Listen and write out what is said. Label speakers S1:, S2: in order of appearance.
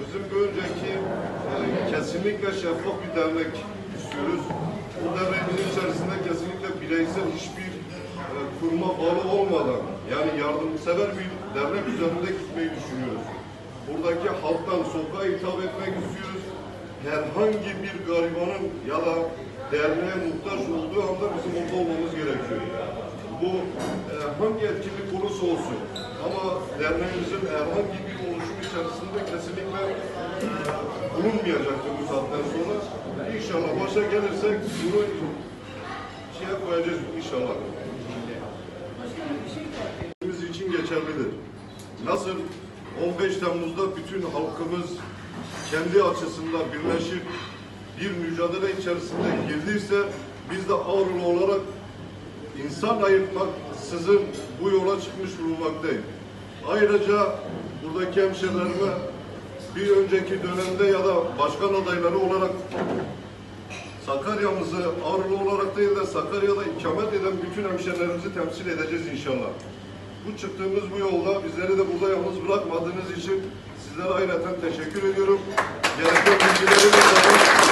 S1: bizim önceki e, kesinlikle şeffaf bir dernek istiyoruz. Bu derneğimizin içerisinde kesinlikle bireysel hiçbir e, kuruma bağlı olmadan yani yardımsever bir dernek üzerinde gitmeyi düşünüyoruz. Buradaki halktan sokağa hitap etmek istiyoruz. Herhangi bir garibanın ya da derneğe muhtaç olduğu anda bizim orada olmamız gerekiyor. Bu e, hangi etkinlik olursa olsun ama derneğimizin herhangi bir oluşum içerisinde kesinlikle e, bulunmayacaktır bu saatten sonra. İnşallah başa gelirsek bunu şeye koyacağız inşallah. Biz için geçerlidir. Nasıl 15 Temmuz'da bütün halkımız kendi açısından birleşip bir mücadele içerisinde girdiyse biz de Ağrılı olarak insan ayırmaksızın bu yola çıkmış bulunmaktayım. Ayrıca buradaki hemşehrilerime bir önceki dönemde ya da başkan adayları olarak Sakarya'mızı Ağrılı olarak değil de Sakarya'da ikamet eden bütün hemşehrilerimizi temsil edeceğiz inşallah. Bu çıktığımız bu yolda bizleri de burada yalnız bırakmadığınız için sizlere ayrıca teşekkür ediyorum. Gereken bilgileri de.